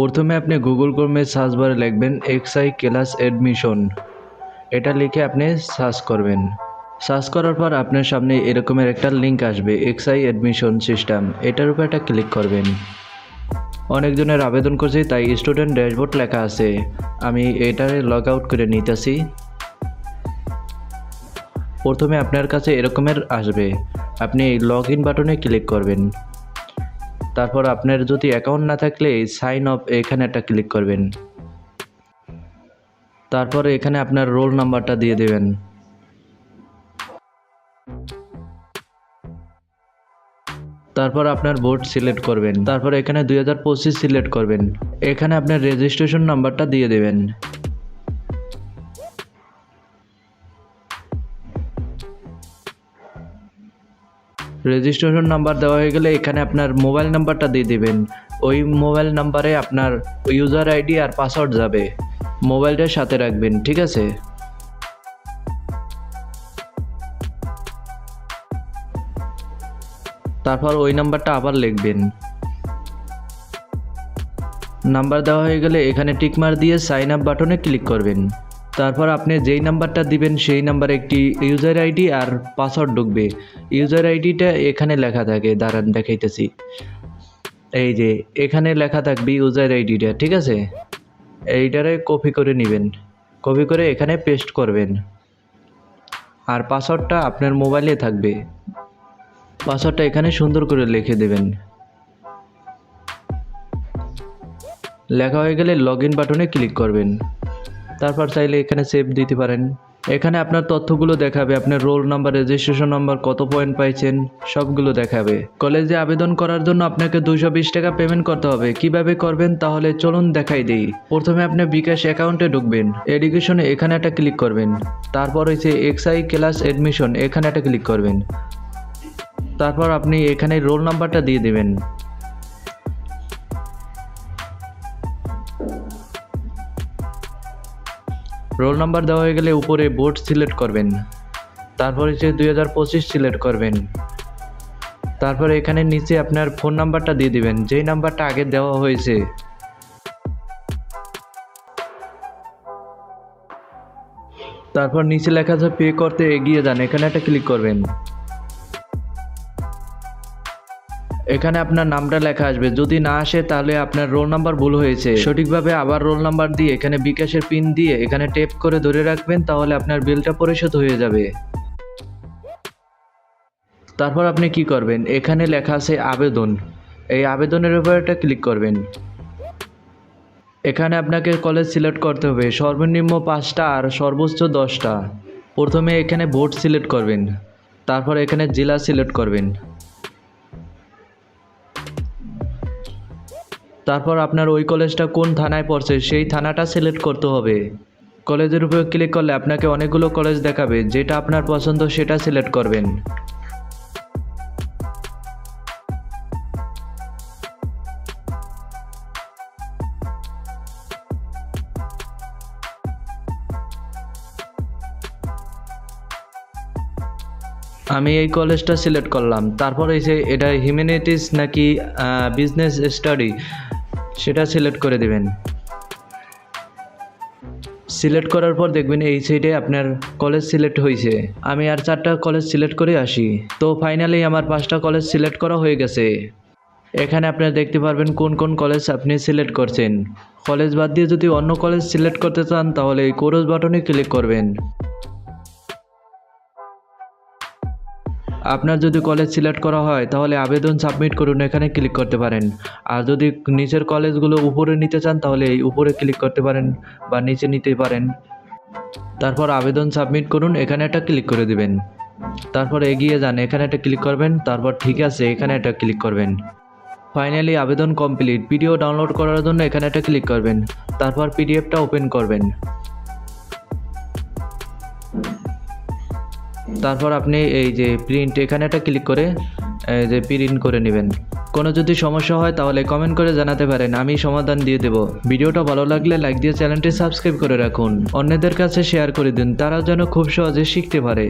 প্রথমে আপনি Google ক্রোমে search বারে লিখবেন এক্সআই ক্লাস অ্যাডমিশন এটা লিখে আপনি সার্চ করবেন। সার্চ করার পর আপনার সামনে এরকমের একটা লিঙ্ক আসবে এক্সআই অ্যাডমিশন সিস্টেম এটার উপর একটা ক্লিক করবেন। অনেকজনের আবেদন করছে, তাই স্টুডেন্ট ড্যাশবোর্ড লেখা আছে। আমি এটারে লগ আউট করে নিতেছি। প্রথমে আপনার কাছে এরকমের আসবে। আপনি লগ ইন বাটনে ক্লিক করবেন। তারপর আপনার যদি অ্যাকাউন্ট না থাকলে সাইন অফ এখানে একটা ক্লিক করবেন। তারপর এখানে আপনার রোল নাম্বারটা দিয়ে দেবেন। তারপর আপনার বোর্ড সিলেক্ট করবেন। তারপর এখানে দুই হাজার পঁচিশ সিলেক্ট করবেন। এখানে আপনার রেজিস্ট্রেশন নাম্বারটা দিয়ে দেবেন। রেজিস্ট্রেশন নাম্বার দেওয়া হয়ে গেলে এখানে আপনার মোবাইল নাম্বারটা দিয়ে দিবেন। ওই মোবাইল নাম্বারে আপনার ইউজার আইডি আর পাসওয়ার্ড যাবে। মোবাইলটা সাথে রাখবেন, ঠিক আছে? তারপর ওই নাম্বারটা আবার লিখবেন। নাম্বার দেওয়া হয়ে গেলে এখানে টিকমার দিয়ে সাইন আপ বাটনে ক্লিক করবেন। তারপর আপনি যেই নাম্বারটা দিবেন, সেই নাম্বারে একটি ইউজার আইডি আর পাসওয়ার্ড ঢুকবে। ইউজার আইডিটা এখানে লেখা থাকে, দাঁড়ান দেখাইতেছি। এই যে, এখানে লেখা থাকবে ইউজার আইডিটা ঠিক আছে? এইটারে কপি করে নেবেন। কপি করে এখানে পেস্ট করবেন। আর পাসওয়ার্ডটা আপনার মোবাইলে থাকবে। পাসওয়ার্ডটা এখানে সুন্দর করে লিখে দেবেন। লেখা হয়ে গেলে লগ ইন বাটনে ক্লিক করবেন। তারপর চাইলে এখানে সেভ দিতে পারেন। এখানে আপনার তথ্যগুলো দেখাবে, আপনার রোল নাম্বার রেজিস্ট্রেশন নাম্বার কত পয়েন্ট পাইছেন, সবগুলো দেখাবে। কলেজে আবেদন করার জন্য আপনাকে দুশো বিশ টাকা পেমেন্ট করতে হবে। কীভাবে করবেন তাহলে চলুন দেখাই দিই। প্রথমে আপনি বিকাশ অ্যাকাউন্টে ঢুকবেন। এডুকেশনে এখানে একটা ক্লিক করবেন। তারপর হচ্ছে এক্সআই ক্লাস এডমিশন এখানে একটা ক্লিক করবেন। তারপর আপনি এখানে রোল নাম্বারটা দিয়ে দেবেন। রোল নাম্বার দেওয়া হয়ে গেলে উপরে বোর্ড সিলেক্ট করবেন। তারপর হচ্ছে দুই হাজার পঁচিশ সিলেক্ট করবেন। তারপর এখানে নিচে আপনার ফোন নাম্বারটা দিয়ে দিবেন, যেই নাম্বারটা আগে দেওয়া হয়েছে। তারপর নিচে লেখা আছে পে করতে এগিয়ে যান, এখানে একটা ক্লিক করবেন। এখানে আপনার নামটা লেখা আসবে। যদি না আসে, তাহলে আপনার রোল নাম্বার ভুল হয়েছে। সঠিকভাবে আবার রোল নাম্বার দিয়ে এখানে বিকাশের পিন দিয়ে এখানে টেপ করে ধরে রাখবেন, তাহলে আপনার বিলটা পরিশোধ হয়ে যাবে। তারপর আপনি কি করবেন? এখানে লেখা আছে আবেদন। এই আবেদনের উপর ক্লিক করবেন। এখানে আপনাকে কলেজ সিলেক্ট করতে হবে। সর্বনিম্ন পাঁচটা আর সর্বোচ্চ দশটা। প্রথমে এখানে বোর্ড সিলেক্ট করবেন। তারপর এখানে জেলা সিলেক্ট করবেন। তারপর আপনার ওই কলেজটা কোন থানায় পড়ছে, সেই থানাটা সিলেক্ট করতে হবে। কলেজের উপর ক্লিক করলে আপনাকে অনেকগুলো কলেজ দেখাবে, যেটা আপনার পছন্দ সেটা সিলেক্ট করবেন। আমি এই কলেজটা সিলেক্ট করলাম। তারপর এই যে এটা হিউম্যানিটিস নাকি বিজনেস স্টাডি সেটা সিলেক্ট করে দেবেন। সিলেক্ট করার পর দেখবেন এই সাইডে আপনার কলেজ সিলেক্ট হয়েছে আমি আর চারটা কলেজ সিলেক্ট করে আসি। তো ফাইনালি আমার পাঁচটা কলেজ সিলেক্ট করা হয়ে গেছে। এখানে আপনারা দেখতে পারবেন কোন কোন কলেজ আপনি সিলেক্ট করছেন। কলেজ বাদ দিয়ে যদি অন্য কলেজ সিলেক্ট করতে চান, তাহলে এই কোরস বাটনে ক্লিক করবেন। আপনার যদি কলেজ সিলেক্ট করা হয়, তাহলে আবেদন সাবমিট করুন, এখানে ক্লিক করতে পারেন। আর যদি নিচের কলেজগুলো উপরে নিতে চান, তাহলে এই উপরে ক্লিক করতে পারেন বা নিচে নিতে পারেন। তারপর আবেদন সাবমিট করুন, এখানে একটা ক্লিক করে দিবেন। তারপর এগিয়ে যান, এখানে একটা ক্লিক করবেন, তারপর ঠিক আছে, এখানে একটা ক্লিক করবেন। ফাইনালি আবেদন কমপ্লিট পিডিও ডাউনলোড করার জন্য এখানে একটা ক্লিক করবেন। তারপর পিডিএফটা ওপেন করবেন। তারপর আপনি এই যে প্রিন্ট এখানে একটা ক্লিক করে, এই যে প্রিন্ট করে নেবেন। কোনো যদি সমস্যা হয় তাহলে কমেন্ট করে জানাতে পারেন, আমি সমাধান দিয়ে দেব। ভিডিওটা ভালো লাগলে লাইক দিয়ে চ্যানেলটি সাবস্ক্রাইব করে রাখুন। অন্যদের কাছে শেয়ার করে দিন তারা যেন খুব সহজে শিখতে পারে।